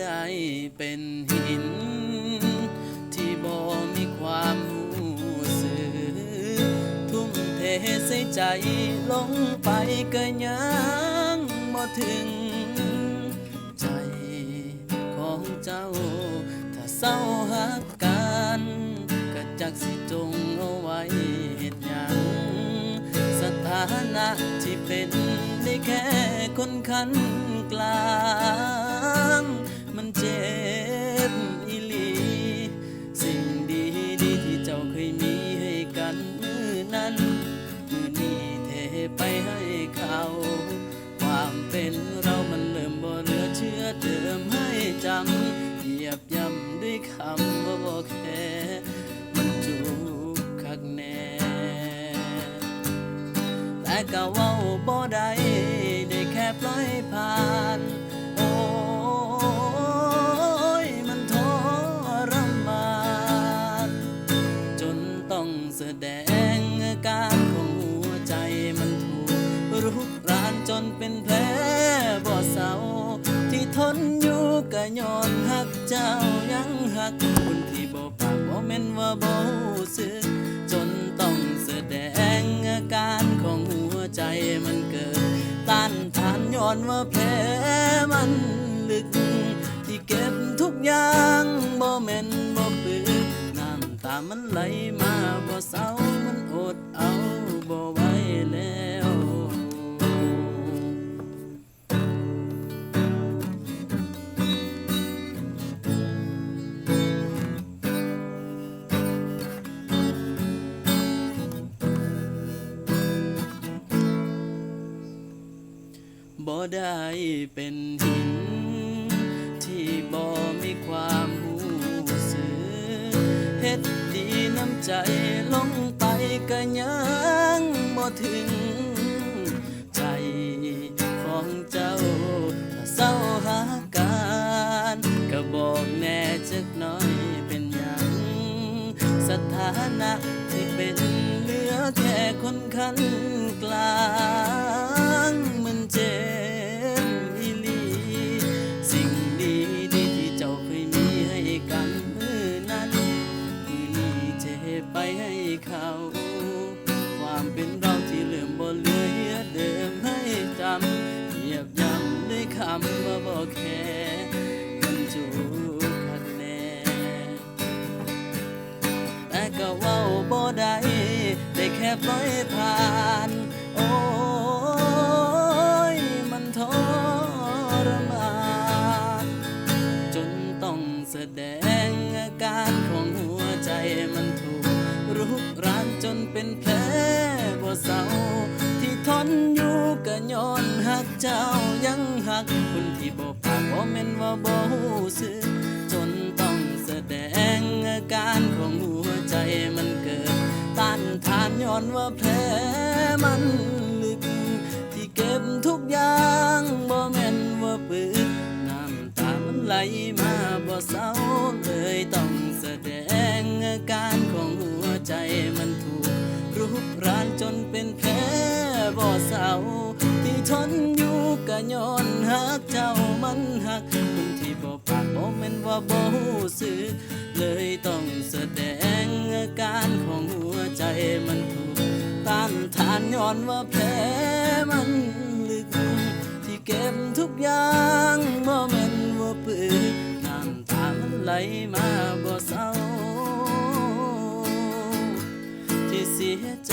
ได้เป็นหิน ที่บ่มีความรู้สึกทุ่มเทใส่ใจลงไปก็ยังบ่ถึง ใจของเจ้า ถ้าเศร้าหักกันก็จักสิจงเอาไว้เหตุยัง สถานะที่เป็นได้แค่คนคันกลาง เจ็บอีหลี สิ่งดีดีๆที่เจ้าเคยมีให้กันมือนั้นมือนี้เทไปให้เขา ความเป็นเรามันเริ่มบ่เหลือเชื่อเดิมให้จำเหยียบย่ำด้วยคำว่าบ่แค่มันจูบคักแน่แต่ก็เว้าบ่ได้ได้แค่ปล่อยผ่าน เป็นแผลบ่เศร้าที่ทนอยู่ก็ย้อนหักเจ้ายังหักคนที่บ่ปากบ่แม่นว่าบ่รู้สึกจนต้องแสดงอาการของหัวใจมันเกิดต้านทานย้อนว่าแผลมันลึก ที่เก็บทุกอย่างบ่แม่นบ่ปืนน้ำตามันไหลมาบ่เศร้ามันอดเอาบ่ไหวแล้ว บ่ได้เป็นหิน ที่บ่มีความรู้สึกเฮ็ดดีน้ำใจลงไปก็ยังบ่ถึง ใจของเจ้าถ้าเศร้าหาการก็บอกแน่จักน่อยเป็นหยังสถานะที่เป็นเหลือแค่คนคันกลาง กแน่แต่ก็เว้าบ่ได้ได้แค่ปล่อยผ่าน โอ้ย มันทรมานจนต้องแสดงอาการของหัวใจมันถูก รุกรานจนเป็นแผลบ่เศร้าที่ทนอยู่ก็ย้อนหักเจ้ายัง กคนที่บ่ปากบ่แม่นว่าบ่รู้สึกจนต้องแสดงอาการของหัวใจมันเกิดต้านทานย้อนว่าแผลมันลึก ที่เก็บทุกอย่างบ่แม่นว่าปืนน้ำตามันไหลมาบ่เศร้าเลยต้องแสดงอาการของหัวใจมันถูก จนเป็นแผลบ่อเศร้าที่ทนอยู่กะย้อนหักเจ้ามันหักคนที่บ่ปากบ่แม่นว่าบ่ฮู้สึกเลยต้องแสดงอาการของหัวใจมันถูกต้านทานย้อนว่าแผลมันลึกที่เก็บทุกอย่างบ่แม่นว่าปึกน้ำตามันไหลมาบ่เศร้าที่เสียใจ